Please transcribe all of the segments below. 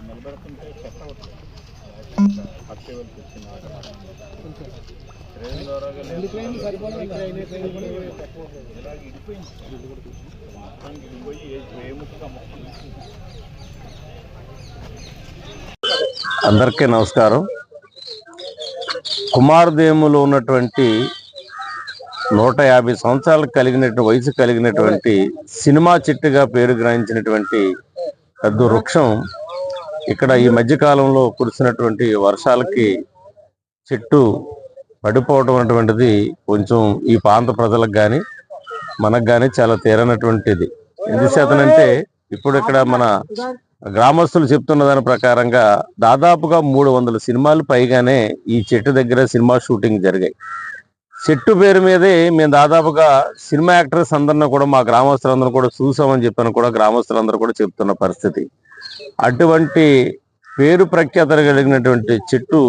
నిలబెడుతుంటే చెత్త ట్రైన్ ఇడిపోయింది ఇడిపోయి అందరికీ నమస్కారం. కుమారదేములో ఉన్నటువంటి నూట యాభై సంవత్సరాలకు కలిగినటువంటి వయసు కలిగినటువంటి సినిమా చెట్టుగా పేరు గ్రహించినటువంటి పెద్ద వృక్షం ఇక్కడ ఈ మధ్యకాలంలో కురిసినటువంటి వర్షాలకి చెట్టు పడిపోవడం అటువంటిది కొంచెం ఈ ప్రాంత ప్రజలకు కానీ మనకు కానీ చాలా తీరనటువంటిది. ఎందుచేతనంటే ఇప్పుడు ఇక్కడ మన గ్రామస్తులు చెప్తున్న దాని ప్రకారంగా దాదాపుగా మూడు వందల సినిమాలు పైగానే ఈ చెట్టు దగ్గర సినిమా షూటింగ్ జరిగాయి. చెట్టు పేరు మీదే మేము దాదాపుగా సినిమా యాక్టర్స్ అందరిని కూడా మా గ్రామస్తులందరూ కూడా చూసామని చెప్పాను కూడా గ్రామస్తులందరూ కూడా చెప్తున్న పరిస్థితి. అటువంటి పేరు ప్రఖ్యాతలు కలిగినటువంటి చెట్టు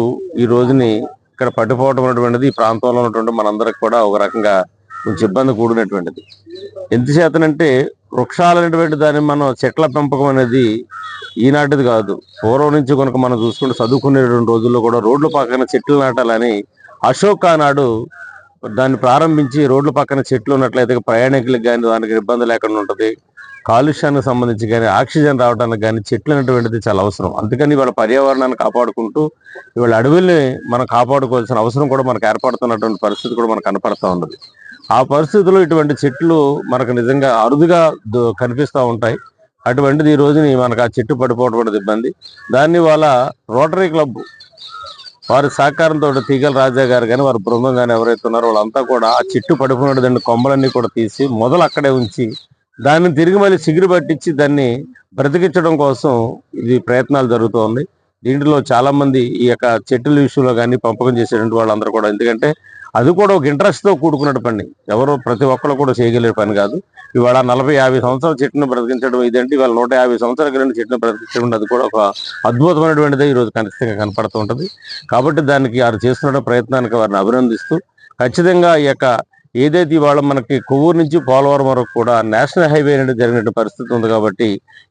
ఈ రోజుని ఇక్కడ పట్టుపోవటం అనేటువంటిది ఈ ప్రాంతంలో ఉన్నటువంటి మనందరికి కూడా ఒక రకంగా కొంచెం ఇబ్బంది కూడినటువంటిది. ఎంతచేతనంటే వృక్షాలు అనేటువంటి దాన్ని మనం చెట్ల పెంపకం అనేది ఈనాటిది కాదు. పూర్వం నుంచి కనుక మనం చూసుకుంటే చదువుకునేటువంటి రోజుల్లో కూడా రోడ్ల పక్కన చెట్లు నాటాలని అశోక్ ఆనాడు దాన్ని ప్రారంభించి రోడ్ల పక్కన చెట్లు ఉన్నట్లయితే ప్రయాణికులకు కానీ దానికి ఇబ్బంది లేకుండా ఉంటుంది. కాలుష్యానికి సంబంధించి కానీ ఆక్సిజన్ రావడానికి కానీ చెట్లు అనేటువంటిది చాలా అవసరం. అందుకని ఇవాళ పర్యావరణాన్ని కాపాడుకుంటూ ఇవాళ అడవుల్ని మనం కాపాడుకోవాల్సిన అవసరం కూడా మనకు ఏర్పడుతున్నటువంటి పరిస్థితి కూడా మనకు కనపడతా ఉన్నది. ఆ పరిస్థితుల్లో ఇటువంటి చెట్లు మనకు నిజంగా అరుదుగా కనిపిస్తూ ఉంటాయి. అటువంటిది ఈ రోజుని మనకు ఆ చెట్టు పడిపోవడం ఇబ్బంది. దాన్ని వాళ్ళ రోటరీ క్లబ్ వారి సహకారంతో తీగల రాజా గారు కానీ వారి బృందం కానీ ఎవరైతే ఉన్నారో వాళ్ళంతా కూడా ఆ చెట్టు పడిపోయినటువంటి కొమ్మలన్నీ కూడా తీసి మొదలు అక్కడే ఉంచి దాన్ని తిరిగి మళ్ళీ చిగురు పట్టించి దాన్ని బ్రతికించడం కోసం ఇది ప్రయత్నాలు జరుగుతోంది దీంట్లో చాలా మంది ఈ యొక్క చెట్టుల విషయంలో కానీ పంపకం చేసేటువంటి వాళ్ళందరూ కూడా ఎందుకంటే అది కూడా ఒక ఇంట్రెస్ట్తో కూడుకున్నట్టు కూడుకున్న పని. ఎవరు ప్రతి ఒక్కరు కూడా చేయగలిగే పని కాదు. ఇవాళ నలభై యాభై సంవత్సరాల చెట్టును బ్రతికించడం ఇదంటే? ఇవాళ నూట యాభై సంవత్సరాల రెండు చెట్టును బ్రతికించడం అది కూడా ఒక అద్భుతమైనటువంటిదే ఈ రోజు ఖచ్చితంగా కనపడుతూ ఉంటుంది. కాబట్టి దానికి వారు చేస్తున్న ప్రయత్నానికి వారిని అభినందిస్తూ ఖచ్చితంగా ఈ యొక్క ఏదైతే ఇవాళ మనకి కొవ్వూరు నుంచి పోలవరం వరకు కూడా నేషనల్ హైవే అనేది జరిగిన పరిస్థితి ఉంది కాబట్టి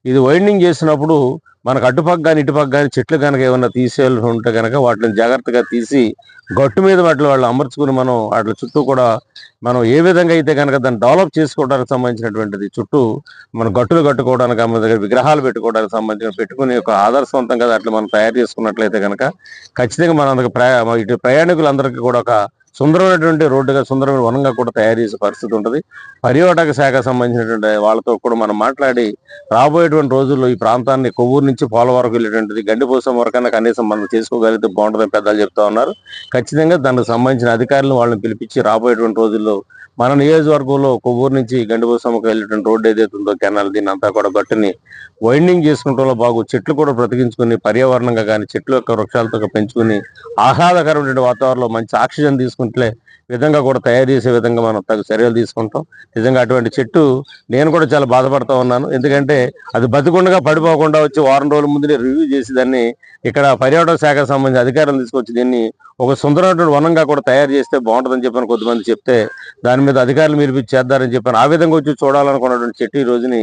ఇది వైండింగ్ చేసినప్పుడు మనకు అటుపక్క కానీ ఇటుపక్క కానీ చెట్లు కనుక ఏమైనా తీసేయాల్సి ఉంటే కనుక వాటిని జాగ్రత్తగా తీసి గట్టు మీద వాటిని వాళ్ళు అమర్చుకుని మనం వాటి చుట్టూ కూడా మనం ఏ విధంగా అయితే కనుక దాన్ని డెవలప్ చేసుకోవడానికి సంబంధించినటువంటిది చుట్టూ మన గట్టులు కట్టుకోవడానికి మన దగ్గర విగ్రహాలు పెట్టుకోవడానికి సంబంధించిన పెట్టుకుని ఒక ఆదర్శవంతంగా అట్లా మనం తయారు చేసుకున్నట్లయితే కనుక ఖచ్చితంగా మన అందుకు ప్రయా ఇటు ప్రయాణికులందరికీ కూడా ఒక సుందరమైనటువంటి రోడ్డుగా సుందరమైన వనంగా కూడా తయారు చేసే పరిస్థితి ఉంటుంది. పర్యాటక శాఖ సంబంధించినటువంటి వాళ్ళతో కూడా మనం మాట్లాడి రాబోయేటువంటి రోజుల్లో ఈ ప్రాంతాన్ని కొవ్వూరు నుంచి పోలవరకు వెళ్ళేటువంటిది గండిపోసం వరకైనా కనీసం మనం చేసుకోగలిగితే బాగుంటుందని పెద్దలు చెప్తా ఉన్నారు. ఖచ్చితంగా దానికి సంబంధించిన అధికారులను వాళ్ళని పిలిపించి రాబోయేటువంటి రోజుల్లో మన నియోజకవర్గంలో కొవ్వూరు నుంచి గండిపోసమ్మకి వెళ్ళేటువంటి రోడ్డు ఏదైతే ఉందో కెనాల్ దీని అంతా కూడా గట్టుని వైండింగ్ చేసుకుంటూ బాగు చెట్లు కూడా బ్రతికించుకుని పర్యావరణంగా కానీ చెట్లు యొక్క వృక్షాలతో పెంచుకుని ఆహ్లాదకరమైనటువంటి వాతావరణంలో మంచి ఆక్సిజన్ తీసుకుంటే విధంగా కూడా తయారు చేసే విధంగా మనం తగు చర్యలు తీసుకుంటాం. నిజంగా అటువంటి చెట్టు నేను కూడా చాలా బాధపడతా ఉన్నాను. ఎందుకంటే అది బతికుండగా పడిపోకుండా వచ్చి వారం రోజుల ముందు రివ్యూ చేసి దాన్ని ఇక్కడ పర్యాటక శాఖకు సంబంధించిన అధికారులు తీసుకొచ్చి దీన్ని ఒక సుందరమైనటువంటి వనంగా కూడా తయారు చేస్తే బాగుంటుందని చెప్పని కొద్దిమంది చెప్తే దాని మీద అధికారులు మీరు చేద్దారని చెప్పాను ఆ విధంగా వచ్చి చూడాలనుకున్నటువంటి చెట్టు ఈ రోజుని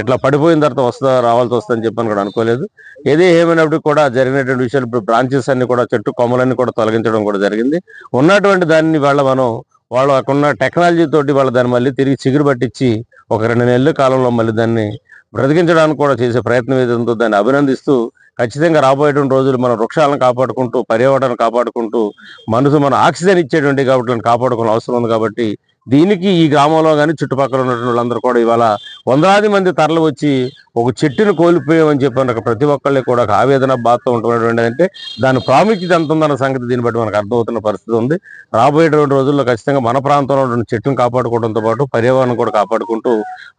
ఇట్లా పడిపోయిన తర్వాత వస్తా రావాల్సి వస్తుందని చెప్పని కూడా అనుకోలేదు. ఏది ఏమైనప్పటికీ కూడా జరిగినటువంటి విషయాలు ఇప్పుడు బ్రాంచెస్ అన్ని కూడా చెట్టు కొమ్మలన్నీ కూడా తొలగించడం కూడా జరిగింది. ఉన్నటువంటి దాన్ని వాళ్ళ మనం వాళ్ళు అక్కడున్న టెక్నాలజీ తోటి వాళ్ళు దాన్ని మళ్ళీ తిరిగి చిగురు పట్టించి ఒక రెండు నెలల కాలంలో మళ్ళీ దాన్ని బ్రతికించడానికి కూడా చేసే ప్రయత్నం ఏదో దాన్ని అభినందిస్తూ ఖచ్చితంగా రాబోయేటువంటి రోజులు మనం వృక్షాలను కాపాడుకుంటూ పర్యావరణాన్ని కాపాడుకుంటూ మనసు మన ఆక్సిజన్ ఇచ్చేటువంటి కాబట్టి కాపాడుకోవాల్సిన అవసరం ఉంది కాబట్టి దీనికి ఈ గ్రామంలో కానీ చుట్టుపక్కల ఉన్నటువంటి వాళ్ళందరూ కూడా ఇవాళ వందలాది మంది తరలి వచ్చి ఒక చెట్టును కోల్పోయామని చెప్పిన ప్రతి ఒక్కళ్ళకి కూడా ఒక ఆవేదన బాధతో ఉంటున్నటువంటి అంటే దాని ప్రాముఖ్యత ఎంత ఉందన్న సంగతి దీన్ని బట్టి మనకు అర్థమవుతున్న పరిస్థితి ఉంది. రాబోయేటువంటి రోజుల్లో ఖచ్చితంగా మన ప్రాంతంలో ఉన్న చెట్టును కాపాడుకోవడంతో పాటు పర్యావరణం కూడా కాపాడుకుంటూ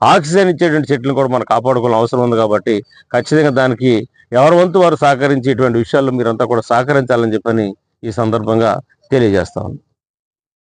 ఆక్సిజన్ ఇచ్చేటువంటి చెట్లను కూడా మనం కాపాడుకోవాల్సిన అవసరం ఉంది కాబట్టి ఖచ్చితంగా దానికి ఎవరి వంతు వారు సహకరించి ఇటువంటి విషయాల్లో మీరంతా కూడా సహకరించాలని చెప్పని ఈ సందర్భంగా తెలియజేస్తా ఉంది